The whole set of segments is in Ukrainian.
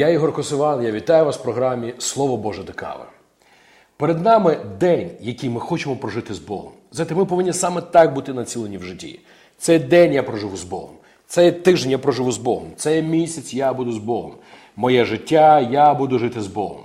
Я Ігор Косиван. Я вітаю вас в програмі Слово Боже до кави. Перед нами день, який ми хочемо прожити з Богом. Зате ми повинні саме так бути націлені в житті. Цей день я проживу з Богом. Цей тиждень я проживу з Богом. Цей місяць я буду з Богом. Моє життя я буду жити з Богом.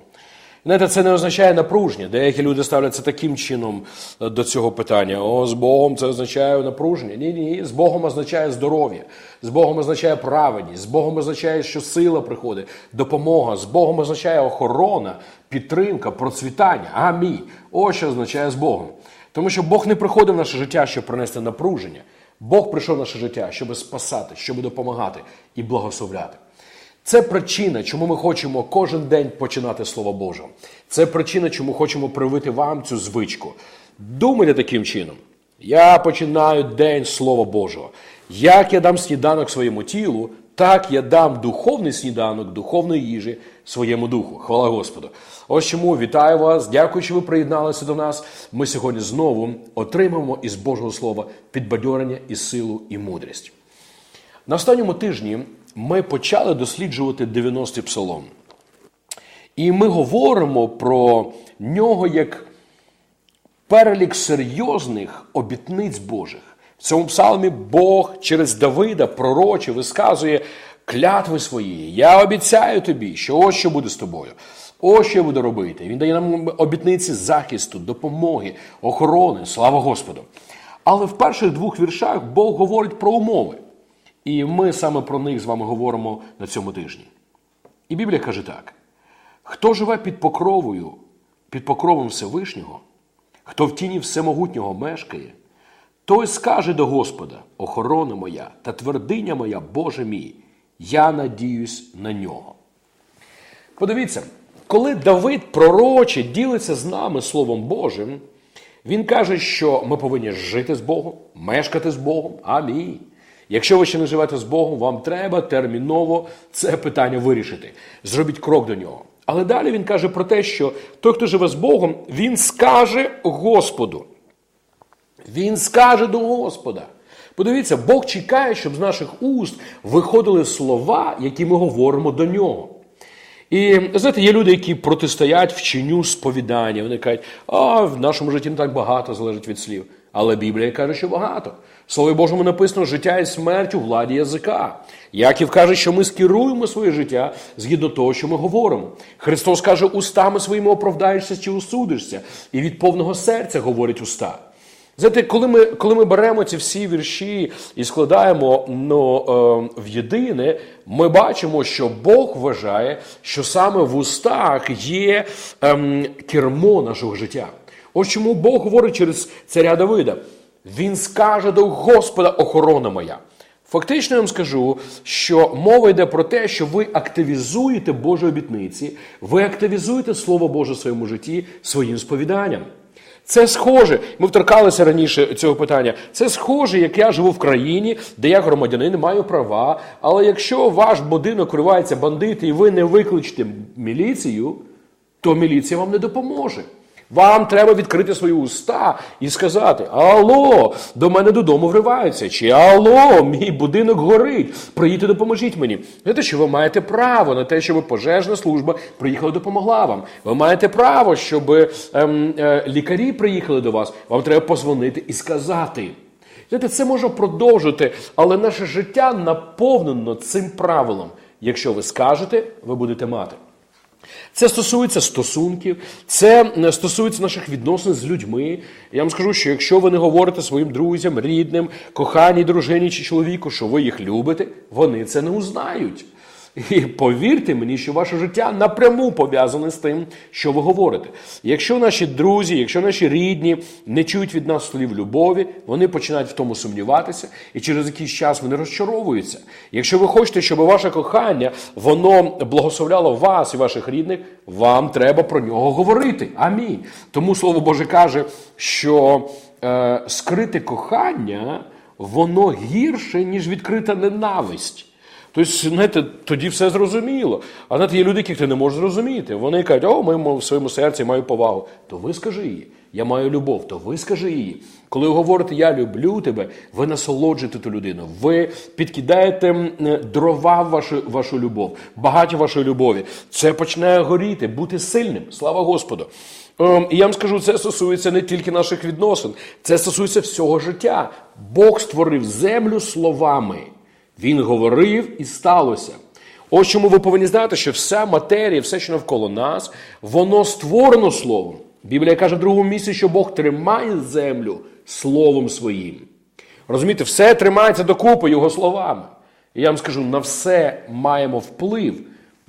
Знаєте, це не означає напруження. Деякі люди ставляться таким чином е, до цього питання. О, з Богом це означає напруження. Ні, ні, з Богом означає здоров'я, з Богом означає праведність, з Богом означає, що сила приходить, допомога, з Богом означає охорона, підтримка, процвітання. Амінь. Ось що означає з Богом. Тому що Бог не приходив в наше життя, щоб принести напруження. Бог прийшов в наше життя, щоб спасати, щоб допомагати і благословляти. Це причина, чому ми хочемо кожен день починати Слово Боже. Це причина, чому хочемо привити вам цю звичку. Думайте таким чином. Я починаю день Слова Божого. Як я дам сніданок своєму тілу, так я дам духовний сніданок, духовної їжі своєму духу. Хвала Господу. Ось чому вітаю вас. Дякую, що ви приєдналися до нас. Ми сьогодні знову отримаємо із Божого Слова підбадьорення і силу і мудрість. На останньому тижні ми почали досліджувати 90-й псалом. І ми говоримо про нього як перелік серйозних обітниць Божих. В цьому псалмі Бог через Давида, пророче, висказує клятви свої. Я обіцяю тобі, що ось що буде з тобою. Ось що я буду робити. Він дає нам обітниці захисту, допомоги, охорони. Слава Господу. Але в перших двох віршах Бог говорить про умови. І ми саме про них з вами говоримо на цьому тижні. І Біблія каже так: хто живе під покровою, під покровом Всевишнього, хто в тіні всемогутнього мешкає, той скаже до Господа: охорона моя та твердиня моя, Боже мій, я надіюсь на нього. Подивіться, коли Давид пророче ділиться з нами Словом Божим, він каже, що ми повинні жити з Богом, мешкати з Богом. Амінь. Якщо ви ще не живете з Богом, вам треба терміново це питання вирішити. Зробіть крок до нього. Але далі він каже про те, що той, хто живе з Богом, він скаже Господу. Він скаже до Господа. Подивіться, Бог чекає, щоб з наших уст виходили слова, які ми говоримо до нього. І знаєте, є люди, які протистоять вченню сповідання. Вони кажуть, а в нашому житті не так багато залежить від слів. Але Біблія каже, що багато. В Слові Божому написано життя і смерть у владі язика. Яків каже, що ми скеруємо своє життя згідно того, що ми говоримо. Христос каже, устами своїми оправдаєшся чи осудишся, і від повного серця говорить уста. Знаєте, коли ми коли ми беремо ці всі вірші і складаємо ну, е, в єдине, ми бачимо, що Бог вважає, що саме в устах є е, кермо нашого життя. Ось чому Бог говорить через царя Давида. Він скаже до Господа охорона моя. Фактично я вам скажу, що мова йде про те, що ви активізуєте Божі обітниці, ви активізуєте Слово Боже в своєму житті своїм сповіданням. Це схоже, ми вторкалися раніше цього питання. Це схоже, як я живу в країні, де я громадянин маю права. Але якщо ваш будинок кривається бандити і ви не викличете міліцію, то міліція вам не допоможе. Вам треба відкрити свої уста і сказати: Алло, до мене додому вриваються, чи Алло, мій будинок горить. Приїдьте, допоможіть мені. Знаєте, що ви маєте право на те, щоб пожежна служба приїхала допомогла вам. Ви маєте право, щоб ем, е, лікарі приїхали до вас. Вам треба позвонити і сказати. Знаєте, це можна продовжити, але наше життя наповнено цим правилом. Якщо ви скажете, ви будете мати. Це стосується стосунків, це стосується наших відносин з людьми. Я вам скажу, що якщо ви не говорите своїм друзям, рідним, коханій, дружині чи чоловіку, що ви їх любите, вони це не узнають. І повірте мені, що ваше життя напряму пов'язане з тим, що ви говорите. Якщо наші друзі, якщо наші рідні не чують від нас слів любові, вони починають в тому сумніватися, і через якийсь час вони розчаровуються. Якщо ви хочете, щоб ваше кохання воно благословляло вас і ваших рідних, вам треба про нього говорити. Амінь. Тому слово Боже каже, що е, скрите кохання воно гірше, ніж відкрита ненависть. Тобто, знаєте, тоді все зрозуміло. А знаєте, є люди, яких ти не можеш зрозуміти. Вони кажуть, о, ми в своєму серці маю повагу. То ви скажи її. Я маю любов, то ви скажи її. Коли ви говорите Я люблю тебе, ви насолоджуєте ту людину. Ви підкидаєте дрова в вашу, вашу любов, багаті вашої любові. Це починає горіти, бути сильним. Слава Господу. Ем, і я вам скажу, це стосується не тільки наших відносин, це стосується всього життя. Бог створив землю словами. Він говорив і сталося. Ось чому ви повинні знати, що вся матерія, все, що навколо нас, воно створено словом. Біблія каже в другому місці, що Бог тримає землю словом своїм. Розумієте, все тримається докупи його словами. І я вам скажу, на все маємо вплив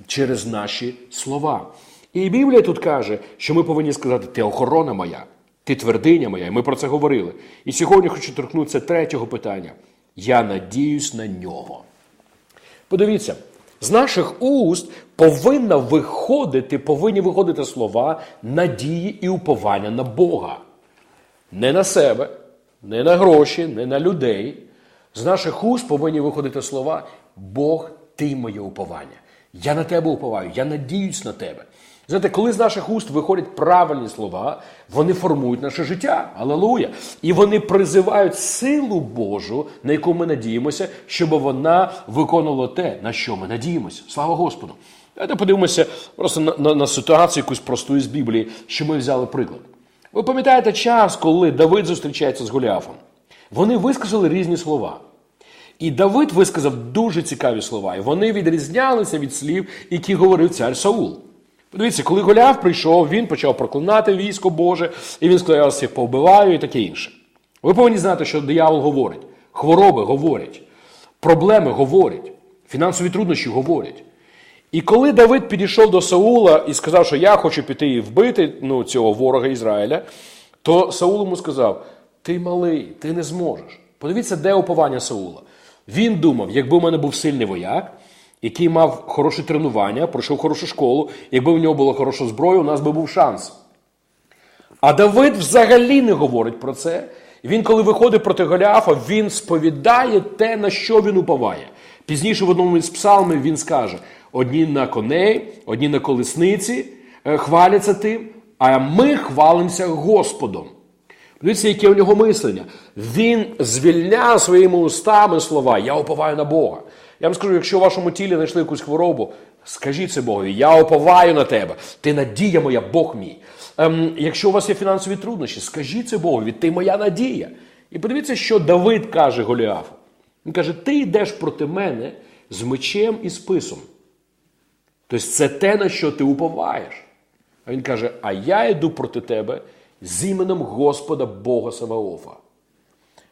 через наші слова. І Біблія тут каже, що ми повинні сказати, ти охорона моя, ти твердиня моя, і ми про це говорили. І сьогодні хочу торкнутися третього питання. Я надіюсь на нього. Подивіться, з наших уст повинна виходити, повинні виходити слова надії і уповання на Бога. Не на себе, не на гроші, не на людей. З наших уст повинні виходити слова Бог, ти моє уповання. Я на тебе уповаю, я надіюсь на тебе. Знаєте, коли з наших уст виходять правильні слова, вони формують наше життя. Алелуя! І вони призивають силу Божу, на яку ми надіємося, щоб вона виконувала те, на що ми надіємося. Слава Господу! Давайте подивимося просто на, на, на ситуацію якусь просту із Біблії, що ми взяли приклад. Ви пам'ятаєте час, коли Давид зустрічається з Голіафом? Вони висказали різні слова. І Давид висказав дуже цікаві слова, і вони відрізнялися від слів, які говорив цар Саул. Подивіться, коли Голіаф прийшов, він почав проклинати військо Боже, і він сказав, я вас всіх повбиваю і таке інше. Ви повинні знати, що диявол говорить, хвороби говорять, проблеми говорять, фінансові труднощі говорять. І коли Давид підійшов до Саула і сказав, що я хочу піти і вбити ну, цього ворога Ізраїля, то Саул йому сказав: Ти малий, ти не зможеш. Подивіться, де уповання Саула. Він думав, якби у мене був сильний вояк, який мав хороше тренування, пройшов хорошу школу, якби в нього була хороша зброя, у нас би був шанс. А Давид взагалі не говорить про це. Він, коли виходить проти Голіафа, він сповідає те, на що він уповає. Пізніше в одному із псалмів він скаже: одні на коней, одні на колесниці е, хваляться тим, а ми хвалимося Господом. Дивіться, яке у нього мислення. Він звільняє своїми устами слова Я уповаю на Бога. Я вам скажу, якщо в вашому тілі знайшли якусь хворобу, скажіть це Богові, я уповаю на тебе. Ти надія моя, Бог мій. Ем, Якщо у вас є фінансові труднощі, скажіть це Богові, ти моя надія. І подивіться, що Давид каже Голіафу. Він каже: Ти йдеш проти мене з мечем і списом. Тобто це те, на що ти уповаєш. А він каже: А я йду проти тебе з іменем Господа Бога Саваофа.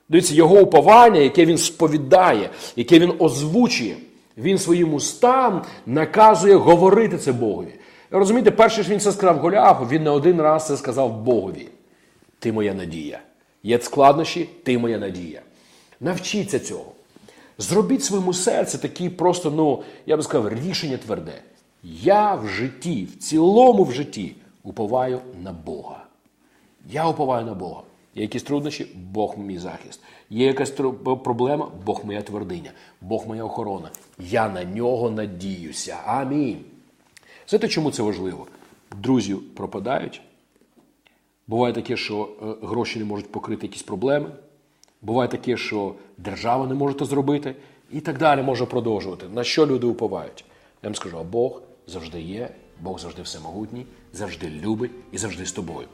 Дивіться, його уповання, яке він сповідає, яке він озвучує, він своїм устам наказує говорити це Богові. Розумієте, перше ж він це сказав Голіафу, він не один раз це сказав Богові. Ти моя надія. Є складнощі, ти моя надія. Навчіться цього. Зробіть своєму серці такі просто, ну, я би сказав, рішення тверде. Я в житті, в цілому в житті уповаю на Бога. Я уповаю на Бога. Є якісь труднощі, Бог мій захист. Є якась проблема, Бог моя твердиня, Бог моя охорона. Я на нього надіюся. Амінь. Знаєте, чому це важливо? Друзі пропадають. Буває таке, що е, гроші не можуть покрити якісь проблеми. Буває таке, що держава не може це зробити, і так далі може продовжувати. На що люди уповають? Я вам скажу, а Бог завжди є, Бог завжди всемогутній, завжди любить і завжди з тобою.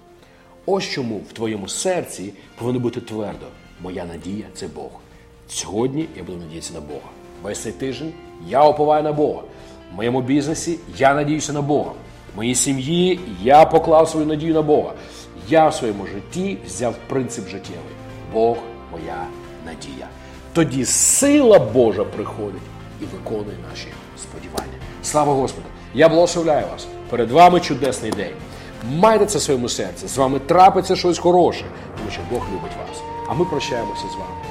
Ось чому в твоєму серці повинно бути твердо. Моя надія це Бог. Сьогодні я буду надіятися на Бога. Весь цей тиждень я оповаю на Бога. В моєму бізнесі я надіюся на Бога. В моїй сім'ї я поклав свою надію на Бога. Я в своєму житті взяв принцип життєвий. Бог моя надія. Тоді сила Божа приходить і виконує наші сподівання. Слава Господу! Я благословляю вас. Перед вами чудесний день. Майте це в своєму серці. З вами трапиться щось хороше, тому що Бог любить вас. А ми прощаємося з вами.